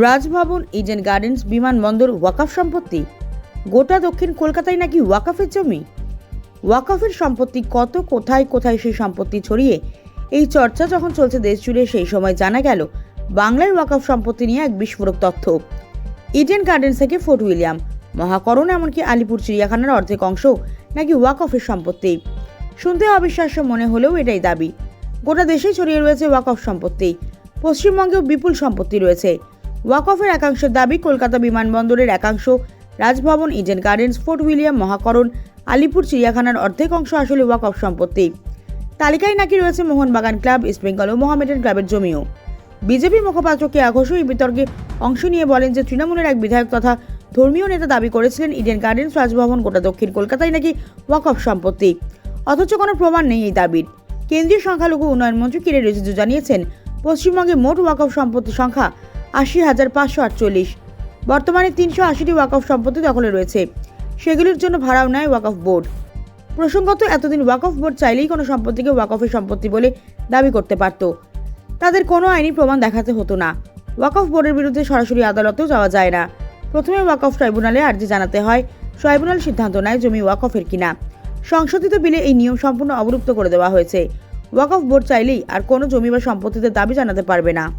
Raj Bhavan, Eden gardens, বিমানবন্দর, ওয়াকাফ সম্পত্তি। গোটা দক্ষিণ কলকাতায় নাকি ওয়াকাফের জমি? ওয়াকাফের সম্পত্তি কত, কোথায় কোথায় সেই সম্পত্তি ছড়িয়ে? এই চর্চা যখন চলছে দেশ জুড়ে, সেই সময় জানা গেল, বাংলার ওয়াকাফ সম্পত্তি নিয়ে এক বিস্ফোরক তথ্য। ইডেন গার্ডেন্স থেকে ফোর্ট উইলিয়াম। মহাকরণ এমনকি আলিপুর চিড়িয়াখানার অর্ধেক অংশ নাকি ওয়াকফের সম্পত্তি। শুনতে অবিশ্বাস্য মনে হলেও এটাই দাবি। গোটা দেশেই ছড়িয়ে রয়েছে ওয়াকফ সম্পত্তি। পশ্চিমবঙ্গেও বিপুল সম্পত্তি রয়েছে। ওয়াকফের একাংশের দাবি কলকাতা বিমানবন্দরের একাংশ। Raj Bhavan, Eden Gardens, Fort William, Mahakaran, Alipore, চিড়িয়াখানার অর্ধেক অংশ আসলে ওয়াকফ সম্পত্তি। তালিকায় নাকি রয়েছে মোহনবাগান ক্লাব ইস্টবেঙ্গল ও মোহামেডান ক্লাবের জমিও। বিজেপি মুখপাত্র কে ঘোষ এই বিতর্কে অংশ নিয়ে বলেন যে তৃণমূলের এক বিধায়ক তথা ধর্মীয় নেতা দাবি করেছিলেন ইডেন গার্ডেন্স, রাজভবন, গোটা দক্ষিণ কলকাতায় নাকি ওয়াকফ সম্পত্তি। অথচ কোনো প্রমাণ নেই এই দাবির। কেন্দ্রীয় সংখ্যালঘু উন্নয়ন মন্ত্রী কিরে রিজিজু জানিয়েছেন, পশ্চিমবঙ্গে মোট ওয়াকফ সম্পত্তি সংখ্যা আশি হাজার পাঁচশো আটচল্লিশ। বর্তমানে তিনশো আশিটি ওয়াকফ সম্পত্তি দখলে রয়েছে। সেগুলির জন্য ভাড়াও নেয় ওয়াকফ বোর্ড। প্রসঙ্গত, এতদিন ওয়াকফ বোর্ড চাইলেই কোনো সম্পত্তিকে ওয়াকফের সম্পত্তি বলে দাবি করতে পারত। তাদের কোনো আইনি প্রমাণ দেখাতে হতো না। ওয়াকফ বোর্ডের বিরুদ্ধে সরাসরি আদালতেও যাওয়া যায় না। প্রথমে ওয়াকফ ট্রাইব্যুনালে আর্জি জানাতে হয়, ট্রাইব্যুনাল সিদ্ধান্ত নেয় জমি ওয়াকফের কিনা। সংশোধিত বিলে এই নিয়ম সম্পূর্ণ অবলুপ্ত করে দেওয়া হয়েছে। ওয়াকফ বোর্ড চাইলেই আর কোনো জমি বা সম্পত্তিতে দাবি জানাতে পারবে না।